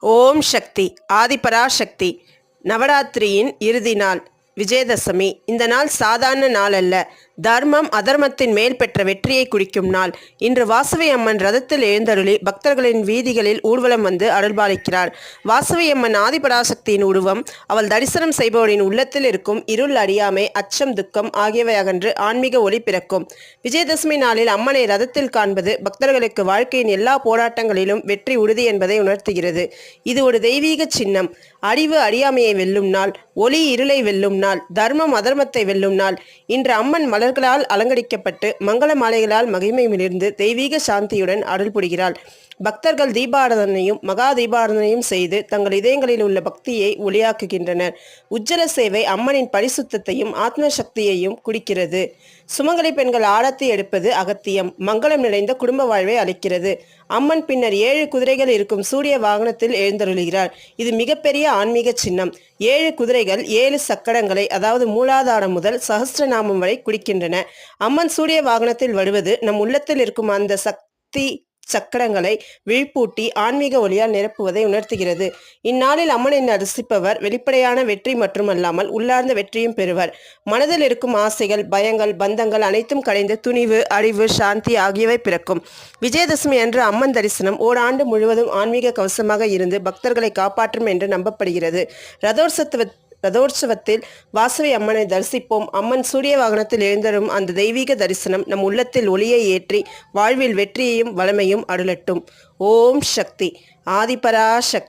ஓம் சக்தி ஆதிபராசக்தி. நவராத்திரியின் இறுதி நாள். விஜயதசமி. இந்த நாள் சாதாரண நாள் அல்ல. தர்மம் அதர்மத்தின் மேல் பெற்ற வெற்றியை குறிக்கும் நாள். இன்று வாசவி அம்மன் ரதத்தில் எழுந்தருளி பக்தர்களின் வீதிகளில் ஊர்வலம் வந்து அருள்பாலிக்கிறார். வாசவி அம்மன் ஆதிபராசக்தியின் உருவம் அவள் தரிசனம் செய்பவரின் உள்ளத்தில் இருக்கும் இருள் அறியாமை அச்சம் துக்கம் ஆகியவை அகன்று ஆன்மீக ஒளி பிறக்கும். விஜயதசமி நாளில் அம்மனை ரதத்தில் காண்பது பக்தர்களுக்கு வாழ்க்கையின் எல்லா போராட்டங்களிலும் வெற்றி உறுதி என்பதை உணர்த்துகிறது. இது ஒரு தெய்வீக சின்னம். அறிவு அறியாமையை வெல்லும் நாள். ஒளி இருளை வெல்லும் நாள் தர்மம் அதர்மத்தை வெல்லும் நாள். இன்று அம்மன் மலர்களால் அலங்கரிக்கப்பட்டு மங்கள மாலைகளால் மகிமை மிளிர்ந்து தெய்வீக சாந்தியுடன் அருள் புரிகிறாள். பக்தர்கள் தீபாராதனையும் மகா தீபாராதனையும் செய்து தங்கள் இதயங்களில் உள்ள பக்தியை ஒளியாக்குகின்றனர். உஜ்ஜல சேவை அம்மனின் பரிசுத்தத்தையும் ஆத்ம சக்தியையும் குடிக்கிறது. சுமங்கலி பெண்கள் ஆழத்தை எடுப்பது அகத்தியம். மங்களம் நிறைந்த குடும்ப வாழ்வை அளிக்கிறது. அம்மன் பின்னர் ஏழு குதிரைகள் இருக்கும் சூரிய வாகனத்தில் எழுந்தருளுகிறார். இது மிகப்பெரிய ஆன்மீக சின்னம். ஏழு குதிரைகள் ஏழு சக்கரங்களை அதாவது மூலாதாரம் முதல் சகஸ்திரநாமம் வரை குடிக்கின்றன. அம்மன் சூரிய வாகனத்தில் வருவது நம் உள்ளத்தில் இருக்கும் அந்த சக்தி சக்கரங்களை விழிப்பூட்டி ஆன்மீக ஒளியால் நிரப்புவதை உணர்த்துகிறது. இந்நாளில் அம்மனை தரிசிப்பவர் வெளிப்படையான வெற்றி மட்டுமல்லாமல் உள்ளார்ந்த வெற்றியும் பெறுவர். மனதில் இருக்கும் ஆசைகள் பயங்கள் பந்தங்கள் அனைத்தும் களைந்து துணிவு அறிவு சாந்தி ஆகியவை பிறக்கும். விஜயதசமி அன்று அம்மன் தரிசனம் ஓராண்டு முழுவதும் ஆன்மீக கவசமாக இருந்து பக்தர்களை காப்பாற்றும் என்று நம்பப்படுகிறது. ரதோற்சவ ரதோற்சவத்தில் வாசவி அம்மனை தரிசிப்போம். அம்மன் சூரிய வாகனத்தில் எழுந்தரும் அந்த தெய்வீக தரிசனம் நம் உள்ளத்தில் ஒளியை ஏற்றி வாழ்வில் வெற்றியையும் வளமையும் அருளட்டும். ஓம் சக்தி. ஆதிபரா சக்தி